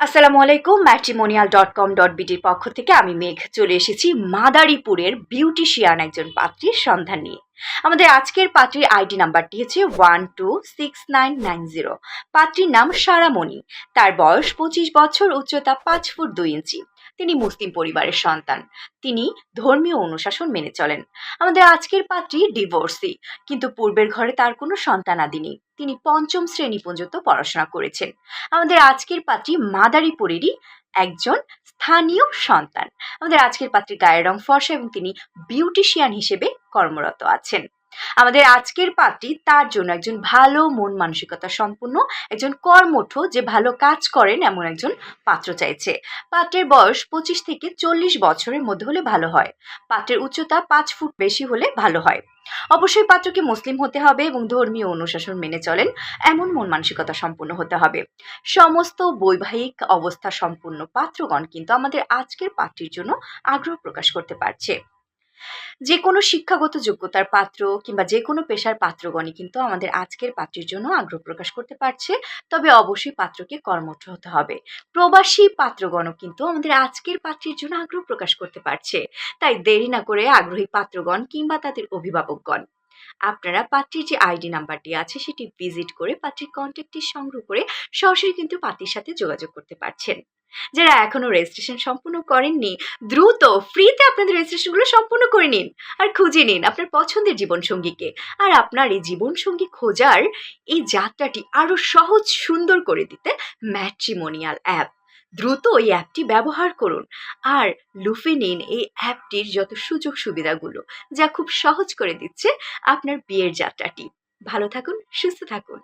আসসালামু আলাইকুম matrimonial dot com dot বিডির পক্ষ থেকে আমি মেঘ চলে এসেছি মাদারীপুরের বিউটিশিয়ান একজন পাত্রীর সন্ধান নিয়ে। আমাদের আজকের পাত্রীর আইডি নাম্বারটি হচ্ছে one two six nine nine zero পাত্রীর নাম সারামণি। তার বয়স পঁচিশ বছর, উচ্চতা পাঁচ ফুট দুই ইঞ্চি। তিনি মুসলিম পরিবারের সন্তান। তিনি ধর্মীয় অনুশাসন মেনে চলেন। আমাদের আজকের পাত্রী ডিভোর্সি কিন্তু পূর্বের ঘরে তার কোনো সন্তানাদি নেই। তিনি পঞ্চম শ্রেণি পর্যন্ত পড়াশোনা করেছেন। আমাদের আজকের পাত্রী মাদারীপুরেরই একজন স্থানীয় সন্তান। আমাদের আজকের পাত্রীর গায়ের রং ফর্সা এবং তিনি বিউটিশিয়ান হিসেবে কর্মরত আছেন। আমাদের আজকের পাত্রী তার জন্য একজন ভালো মন মানসিকতা সম্পন্ন একজন কর্মঠ যে ভালো কাজ করেন এমন একজন পাত্র চাইছে। পাত্রের বয়স পঁচিশ থেকে চল্লিশ বছরের মধ্যে হলে ভালো হয়। পাত্রের উচ্চতা পাঁচ ফুট বেশি হলে ভালো হয়। অবশ্যই পাত্রকে মুসলিম হতে হবে এবং ধর্মীয় অনুশাসন মেনে চলেন, এমন মন মানসিকতা সম্পন্ন হতে হবে। সমস্ত বৈবাহিক অবস্থা সম্পন্ন পাত্রগণ কিন্তু আমাদের আজকের পাত্রীর জন্য আগ্রহ প্রকাশ করতে পারছে। যে কোনো শিক্ষাগত যোগ্যতার পাত্র কিংবা যে কোনো পেশার পাত্রগণই কিন্তু আমাদের আজকের পাত্রীর জন্য আগ্রহ প্রকাশ করতে পারছে। তবে অবশ্যই পাত্রকে কর্মঠ হতে হবে। প্রবাসী পাত্রগণও কিন্তু আমাদের আজকের পাত্রীর জন্য আগ্রহ প্রকাশ করতে পারছে। তাই দেরি না করে আগ্রহী পাত্রগণ কিংবা তাদের অভিভাবকগণ, আপনারা পাত্রীর যে আইডি নাম্বারটি আছে সেটি ভিজিট করে পাত্রীর কন্ট্যাক্টটি সংগ্রহ করে সরাসরি কিন্তু পাত্রীর সাথে যোগাযোগ করতে পারছেন। যারা এখনও রেজিস্ট্রেশন সম্পূর্ণ করেননি, দ্রুত ফ্রিতে আপনাদের রেজিস্ট্রেশনগুলো সম্পূর্ণ করে নিন আর খুঁজে নিন আপনার পছন্দের জীবনসঙ্গীকে। আর আপনার এই জীবনসঙ্গী খোঁজার এই যাত্রাটি আরও সহজ, সুন্দর করে দিতে ম্যাট্রিমোনিয়াল অ্যাপ। দ্রুত এই অ্যাপটি ব্যবহার করুন আর লুফে নিন এই অ্যাপটির যত সুযোগ সুবিধাগুলো, যা খুব সহজ করে দিচ্ছে আপনার বিয়ের যাত্রাটি। ভালো থাকুন, সুস্থ থাকুন।